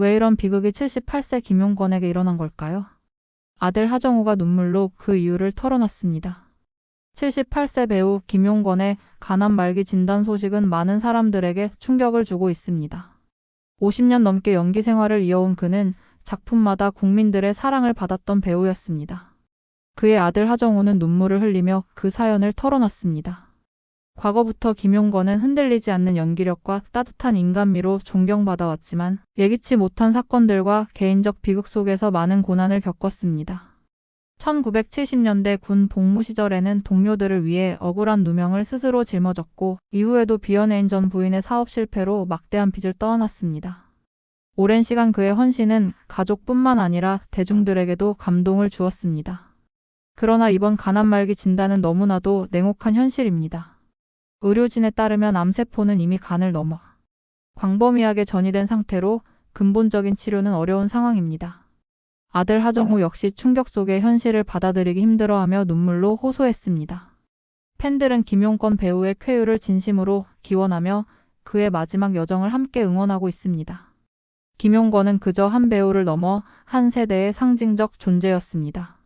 왜 이런 비극이 78세 김용건에게 일어난 걸까요? 아들 하정우가 눈물로 그 이유를 털어놨습니다. 78세 배우 김용건의 간암 말기 진단 소식은 많은 사람들에게 충격을 주고 있습니다. 50년 넘게 연기 생활을 이어온 그는 작품마다 국민들의 사랑을 받았던 배우였습니다. 그의 아들 하정우는 눈물을 흘리며 그 사연을 털어놨습니다. 과거부터 김용건은 흔들리지 않는 연기력과 따뜻한 인간미로 존경받아왔지만 예기치 못한 사건들과 개인적 비극 속에서 많은 고난을 겪었습니다. 1970년대 군 복무 시절에는 동료들을 위해 억울한 누명을 스스로 짊어졌고 이후에도 비연예인 전 부인의 사업 실패로 막대한 빚을 떠안았습니다. 오랜 시간 그의 헌신은 가족뿐만 아니라 대중들에게도 감동을 주었습니다. 그러나 이번 간암 말기 진단은 너무나도 냉혹한 현실입니다. 의료진에 따르면 암세포는 이미 간을 넘어 광범위하게 전이된 상태로 근본적인 치료는 어려운 상황입니다. 아들 하정우 역시 충격 속의 현실을 받아들이기 힘들어하며 눈물로 호소했습니다. 팬들은 김용건 배우의 쾌유를 진심으로 기원하며 그의 마지막 여정을 함께 응원하고 있습니다. 김용건은 그저 한 배우를 넘어 한 세대의 상징적 존재였습니다.